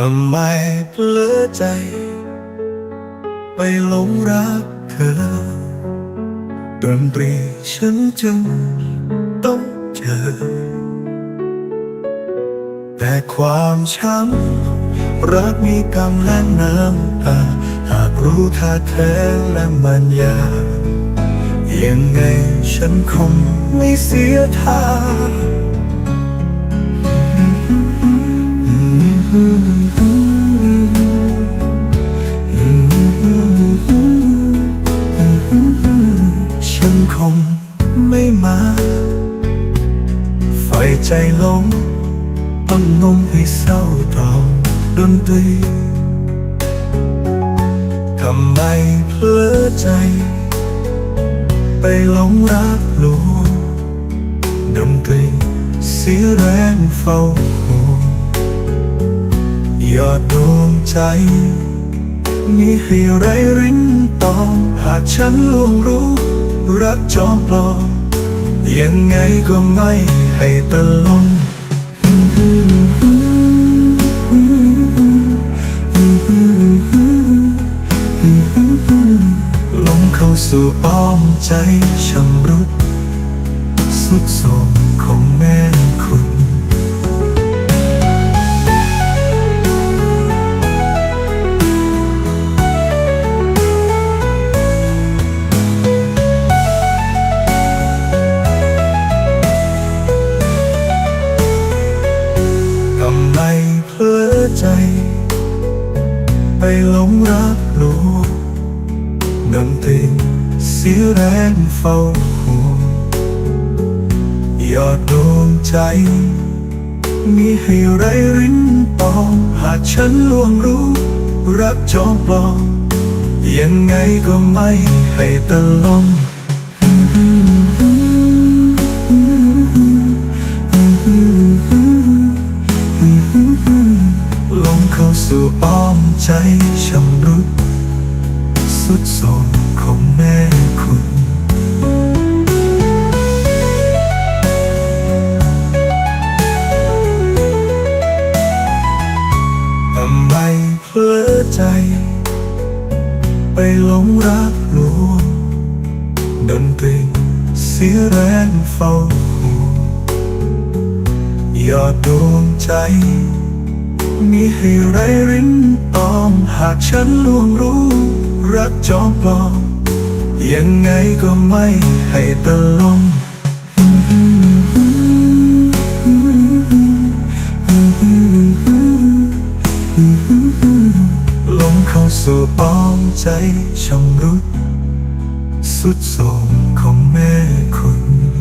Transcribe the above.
ทำไมเผลอใจ ไปหลงรักเธอดนตรีฉันจึงต้องเจอ แต่ความช้ำรักมีกำและน้ำตาหากรู้ท่าแท้และมันยากยังไงฉันคงไม่เสียท่า ใจหลงต้องงมให้เศร้าตรองดนตรีทำไมเพลอใจ ไปหลงรักหลวงดนตรีเสียแรงเฝ้าห่วงยอดดวงใจมีให้ไรรินตองหากฉันลวงรู้ รักจอมปลอมยังไงก็ไม่ ให้ตะลงลงเข้าสู่อ้อมใจชำรุด สุดโทมของแม่คุณ ไปหลงรักลู่ดำติงเสียแรงเฝ้าห่วงยอดดวงใจ มีให้ไรริ้นปอง หากฉันลวงรู้ รักจอมปลอมยังไงก็ไม่ให้ตะลงล ใจชำรุด สุดโทมของแม่คุณทำไมเพลอใจ ไปหลงรักลวงดนตรีเสียแรงเฝ้าห่วยอดดวงใจ มีให้ไรริ้นตอม หากฉันล่วงรู้ รักจอมปลอม ยังไงก็ไม่ให้ตะลงลงเข้าสู่อ้อมใจชำรุด สุดโทรมของแม่คุณ